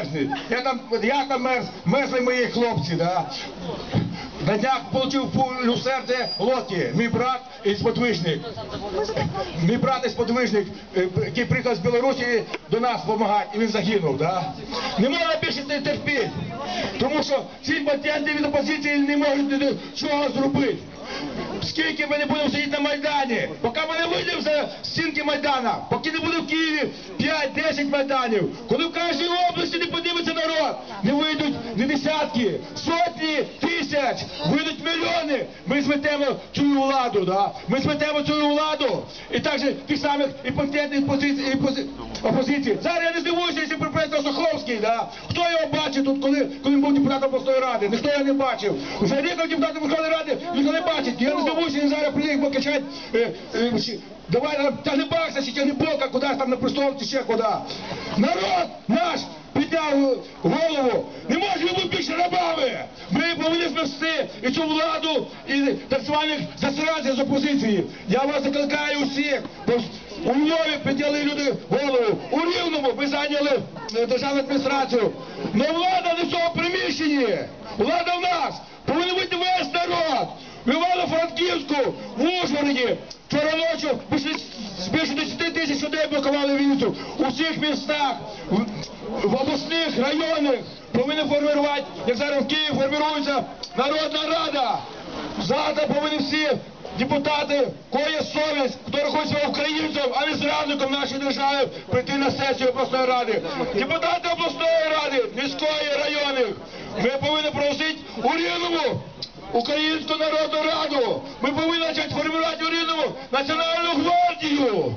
мерзнуть. Я там, я там мерз, мерзли мої хлопці, да. На днях отримав пулю серце лодки. Мій брат і сподвижник. Мій брат і сподвижник, е, який приїхав з Білорусі до нас допомагати, і він загинув, да. Не можна більше терпіти. Тому що ці пацієнти від опозиції не можуть нічого зробити. Скільки ми не будемо сидіти на Майдані, поки ми не вийдемо за стінки Майдана, поки не буде в Києві 5-10 майданів, коли в кожній області не подивиться народ, не вийдуть не десятки, сотні тисяч, вийдуть мільйони. Ми зметемо цю владу, да? ми зметемо цю владу. І також тих самих позицій, і пози- опозиції. Зараз я не здивуюся, якщо припиниться Суховський, да? хто його бачив тут, коли, коли був депутатом обласної ради, ніхто його не бачив. Вже рік депутатом Верховної Ради ніхто не бачить. Я не здивуюся, він зараз приїхав покачать. Е, е, Давай нам тягни чи тягни бока, кудись там на престол, чи ще куди. Народ наш підняв голову. Не можемо бути більше рабами. Ми повинні знести і цю владу, і так званих засранців з опозиції. Я вас закликаю усіх. бо У Львові підняли люди голову. У Рівному ми зайняли е, державну адміністрацію. Но влада не в цьому приміщенні. Влада в нас. Повинен бути весь народ. В Івано-Франківську, в Ужгороді, вчора ночі більше 10 тисяч людей блокували візу. У всіх містах, в обласних районах повинні формувати, як зараз в Києві формується Народна Рада. Завтра повинні всі депутати, кого совість, хто хоче українцям, а не зрадником нашої держави, прийти на сесію обласної ради. Депутати обласної ради, міської районних, ми повинні просити у Українську народну раду. Ми повинні почати формувати у національну гвардію.